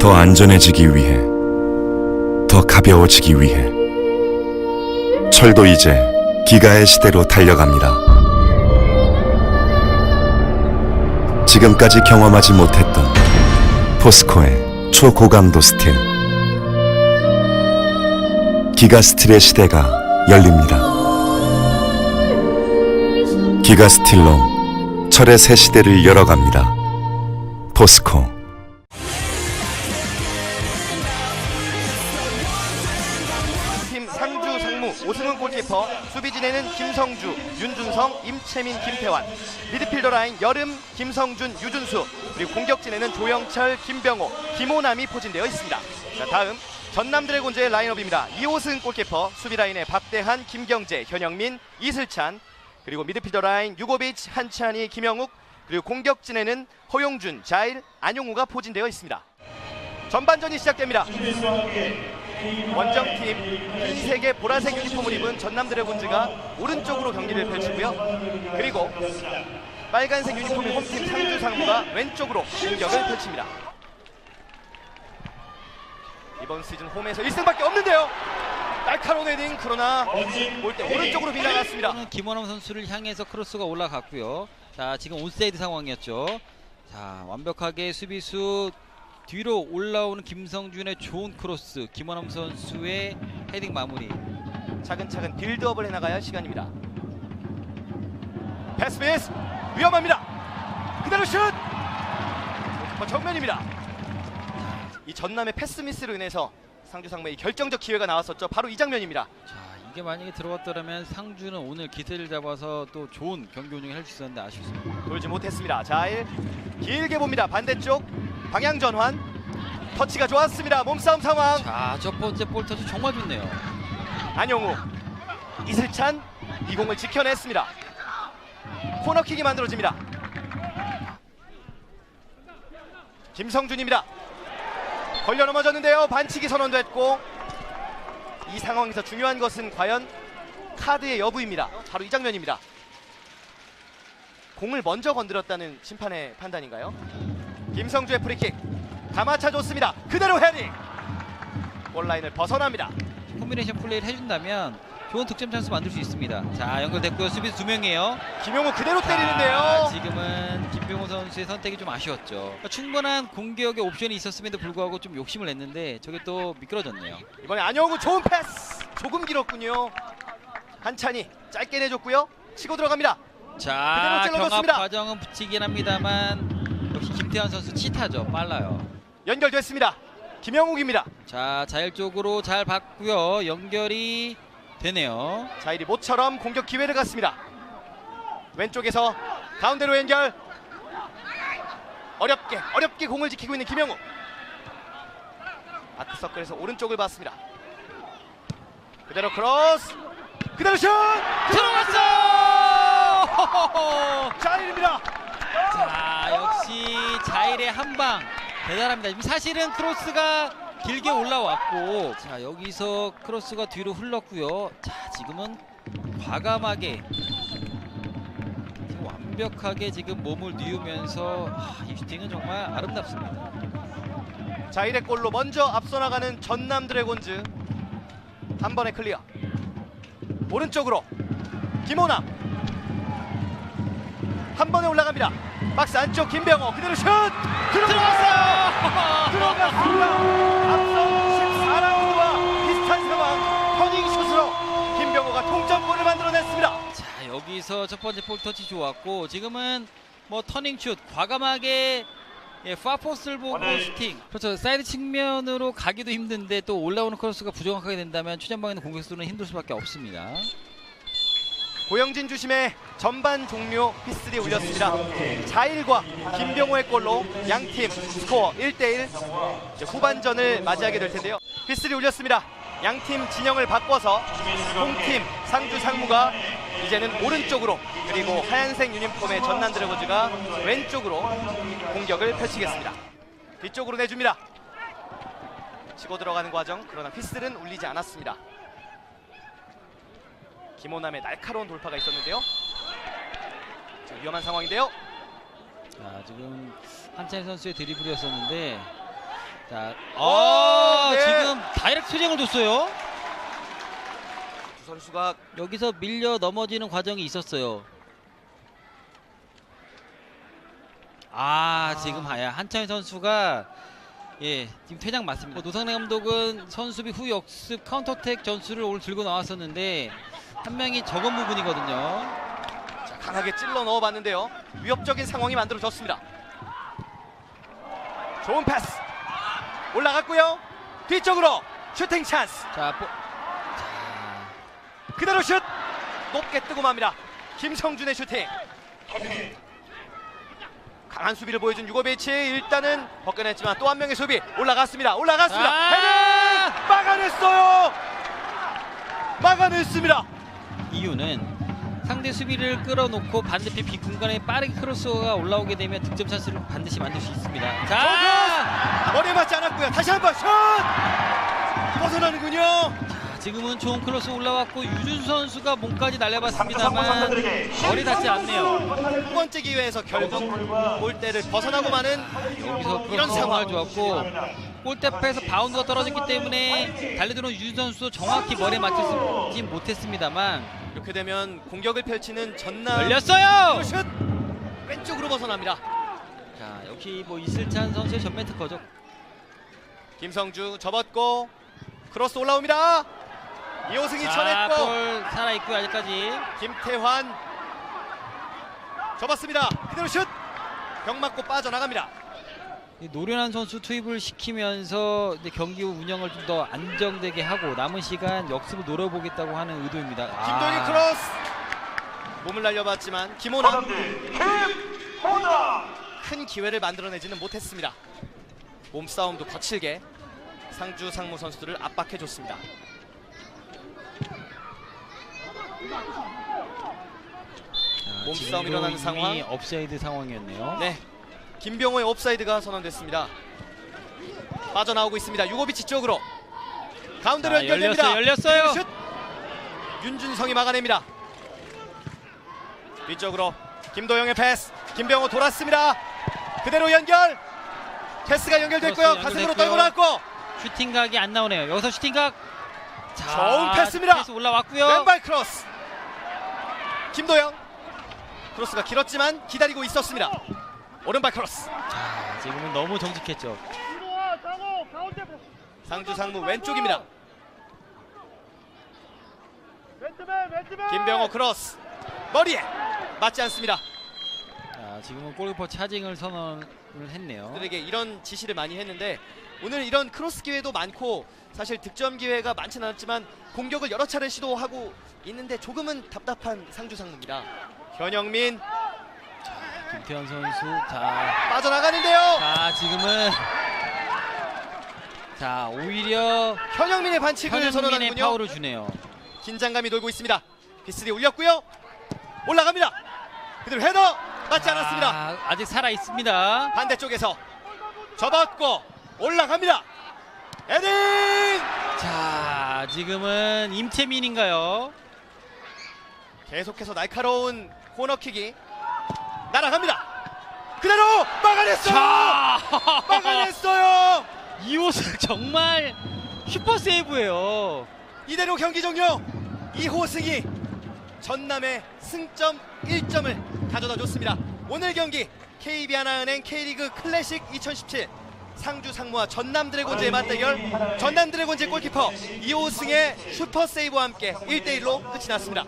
더 안전해지기 위해, 더 가벼워지기 위해. 철도 이제 기가의 시대로 달려갑니다. 지금까지 경험하지 못했던 포스코의 초고강도 스틸. 기가 스틸의 시대가 열립니다. 기가 스틸로 철의 새 시대를 열어갑니다. 포스코. 상주 상무 오승훈 골키퍼 수비 진에는 김성주, 윤준성, 임채민, 김태환 미드필더 라인 여름, 김성준, 유준수 그리고 공격 진에는 조영철, 김병호, 김호남이 포진되어 있습니다. 자 다음 전남 드래곤즈의 라인업입니다. 이호승 골키퍼 수비 라인에 박대한, 김경재, 현영민, 이슬찬 그리고 미드필더 라인 유고비치, 한찬희, 김영욱 그리고 공격 진에는 허용준, 자일, 안용우가 포진되어 있습니다. 전반전이 시작됩니다. 원정팀 흰색의 보라색 유니폼을 입은 전남 드래곤즈가 오른쪽으로 경기를 펼치고요. 그리고 빨간색 유니폼의 홈팀 상주 상무가 왼쪽으로 공격을 펼칩니다. 이번 시즌 홈에서 1승밖에 없는데요. 날카로운 헤딩 그러나 볼때 오른쪽으로 빗나갔습니다. 이거는 김원호 선수를 향해서 크로스가 올라갔고요. 자, 지금 온사이드 상황이었죠. 자, 완벽하게 수비수 뒤로 올라오는 김성준의 좋은 크로스, 김원호 선수의 헤딩 마무리. 차근차근 빌드업을 해나가야 할 시간입니다. 패스 미스 위험합니다. 그대로 슛. 골키퍼 정면입니다. 이 전남의 패스 미스로 인해서 상주 상무의 결정적 기회가 나왔었죠. 바로 이 장면입니다. 자, 이게 만약에 들어갔더라면 상주는 오늘 기세를 잡아서 또 좋은 경기 운영을 할 수 있었는데 아쉽습니다. 돌지 못했습니다. 자일 길게 봅니다. 반대쪽 방향 전환. 터치가 좋았습니다. 몸싸움 상황. 자, 첫 번째 볼 터치 정말 좋네요. 안영우 이슬찬 이 공을 지켜냈습니다. 코너킥이 만들어집니다. 김성준입니다. 걸려 넘어졌는데요. 반칙이 선언됐고 이 상황에서 중요한 것은 과연 카드의 여부입니다. 바로 이 장면입니다. 공을 먼저 건드렸다는 심판의 판단인가요? 김성주의 프리킥 가마차 좋습니다. 그대로 헤딩 골라인을 벗어납니다. 콤비네이션 플레이를 해준다면 좋은 득점 찬스 만들 수 있습니다. 자, 연결됐고요. 수비수 두 명이에요. 김용우 그대로 자, 때리는데요. 지금은 김병호 선수의 선택이 좀 아쉬웠죠. 그러니까 충분한 공격의 옵션이 있었음에도 불구하고 좀 욕심을 냈는데 저게 또 미끄러졌네요. 이번에 안영우 좋은 패스. 조금 길었군요. 한찬이 짧게 내줬고요. 치고 들어갑니다. 자, 그대로 경합. 과정은 붙이긴 합니다만 역시 김태환 선수 치타죠. 빨라요. 연결됐습니다. 김영욱입니다. 자, 자일 쪽으로 잘 봤고요. 연결이 되네요. 자일이 모처럼 공격 기회를 갖습니다. 왼쪽에서 가운데로 연결. 어렵게 어렵게 공을 지키고 있는 김영욱. 아트 서클에서 오른쪽을 봤습니다. 그대로 크로스. 그대로 슛. 들어갔어! 자일입니다. 자 자일의 한 방 대단합니다. 지금 사실은 크로스가 길게 올라왔고 자 여기서 크로스가 뒤로 흘렀고요. 자 지금은 과감하게 완벽하게 지금 몸을 뉘우면서 아, 이 슈팅은 정말 아름답습니다. 자일의 골로 먼저 앞서 나가는 전남 드래곤즈 한 번의 클리어 오른쪽으로 김호남 한 번에 올라갑니다 박스 안쪽 김병호 그대로 슛! 들어갔어요! 들어갔습니다. 앞선 14라운드와 비슷한 상황 터닝 슛으로 김병호가 동점골을 만들어냈습니다. 자 여기서 첫 번째 볼 터치 좋았고 지금은 뭐 터닝 슛 과감하게 예, 파포스를 보고 슈팅. 그렇죠. 사이드 측면으로 가기도 힘든데 또 올라오는 크로스가 부정확하게 된다면 최전방에 있는 공격수는 힘들 수밖에 없습니다 고영진 주심의 전반 종료 휘슬이 울렸습니다. 자일과 김병호의 골로 양팀 스코어 1대1 후반전을 맞이하게 될 텐데요. 휘슬이 울렸습니다. 양팀 진영을 바꿔서 홈팀 상주 상무가 이제는 오른쪽으로 그리고 하얀색 유니폼의 전남 드래곤즈가 왼쪽으로 공격을 펼치겠습니다. 뒤쪽으로 내줍니다. 치고 들어가는 과정 그러나 휘슬은 울리지 않았습니다. 김호남의 날카로운 돌파가 있었는데요. 자, 위험한 상황인데요. 자 지금 한찬희 선수의 드리블이었었는데 자, 어, 네. 지금 다이렉트 수정을 줬어요. 두 선수가 여기서 밀려 넘어지는 과정이 있었어요. 아, 지금 하야 한창희 선수가 예 지금 퇴장 맞습니다. 노상래 감독은 선수비 후 역습 카운터택 전술을 오늘 들고 나왔었는데 한 명이 적은 부분이거든요. 자, 강하게 찔러 넣어봤는데요. 위협적인 상황이 만들어졌습니다. 좋은 패스 올라갔고요. 뒤쪽으로 슈팅 찬스 자, 보... 자, 그대로 슛 높게 뜨고 맙니다. 김성준의 슈팅. 강한 수비를 보여준 유고비치 일단은 벗겨냈지만 또 한 명의 수비 올라갔습니다. 올라갔습니다. 아! 헤딩 막아냈어요. 막아냈습니다. 이유는 상대 수비를 끌어놓고 반대편 빈 공간에 빠르게 크로스가 올라오게 되면 득점 찬스를 반드시 만들 수 있습니다. 자, 머리에 맞지 않았고요. 다시 한번 슛 벗어나는군요. 지금은 좋은 크로스 올라왔고 유준 선수가 몸까지 날려봤습니다만 머리 닿지 않네요. 두 번째 기회에서 결국 골대를 벗어나고 마는 여기서 이런 상황. 좋았고 골대 앞에서 바운드가 떨어졌기 때문에 달려들어온 유준 선수 정확히 머리에 맞추지 못했습니다만 이렇게 되면 공격을 펼치는 전남 열렸어요. 슛 왼쪽으로 벗어납니다. 자, 역시 뭐 이슬찬 선수의 전면 특허죠. 김성주 접었고 크로스 올라옵니다. 이호승이 자, 쳐냈고 볼 살아 있고요 아직까지. 김태환 접었습니다. 그대로 슛. 병 맞고 빠져나갑니다. 이 노련한 선수 투입을 시키면서 이제 경기 운영을 좀 더 안정되게 하고 남은 시간 역습을 노려보겠다고 하는 의도입니다. 김동희 아, 크로스. 몸을 날려봤지만 김호남 큰 기회를 만들어내지는 못했습니다. 몸싸움도 거칠게 상주 상무 선수들을 압박해줬습니다. 자, 몸싸움 일어나는 이미 상황. 업사이드 상황이었네요. 네, 김병호의 옵사이드가 선언됐습니다. 빠져나오고 있습니다. 유고비치 쪽으로 가운데로 자, 연결됩니다. 열렸어요, 열렸어요. 슛! 윤준성이 막아냅니다. 뒤쪽으로 김도영의 패스. 김병호 돌았습니다. 그대로 연결. 패스가 연결됐고요. 가슴으로. 떨고 나왔고 슈팅각이 안 나오네요. 여기서 슈팅각. 자, 좋은 패스입니다. 패스 올라왔고요. 왼발 크로스. 김도영. 크로스가 길었지만 기다리고 있었습니다. 오른발 크로스. 자, 지금은 너무 정직했죠. 상주 상무 왼쪽입니다. 김병호 크로스 머리에 맞지 않습니다. 자, 지금은 골키퍼 차징을 선언을 했네요. 들에게 이런 지시를 많이 했는데 오늘 이런 크로스 기회도 많고 사실 득점 기회가 많지는 않았지만 공격을 여러 차례 시도하고 있는데 조금은 답답한 상주 상무입니다. 현영민 김태현 선수. 자, 빠져나가는데요. 자 지금은 자 오히려 현영민의 반칙을 현영민의 선언하는군요. 파울을 주네요. 긴장감이 돌고 있습니다. 비스리 올렸고요. 올라갑니다. 그대로 헤더 맞지 않았습니다. 아, 아직 살아 있습니다. 반대쪽에서 접었고 올라갑니다. 헤딩! 자 지금은 임채민인가요? 계속해서 날카로운 코너킥이 날아갑니다. 그대로 막아냈어요. 자 막아냈어요. 이호승 정말 슈퍼 세이브예요. 이대로 경기 종료. 이호승이 전남의 승점 1점을 가져다 줬습니다. 오늘 경기 KB 하나은행 K리그 클래식 2017 상주 상무와 전남 드래곤즈의 맞대결 전남 드래곤즈의 골키퍼 이호승의 슈퍼 세이브와 함께 1대1로 끝이 났습니다.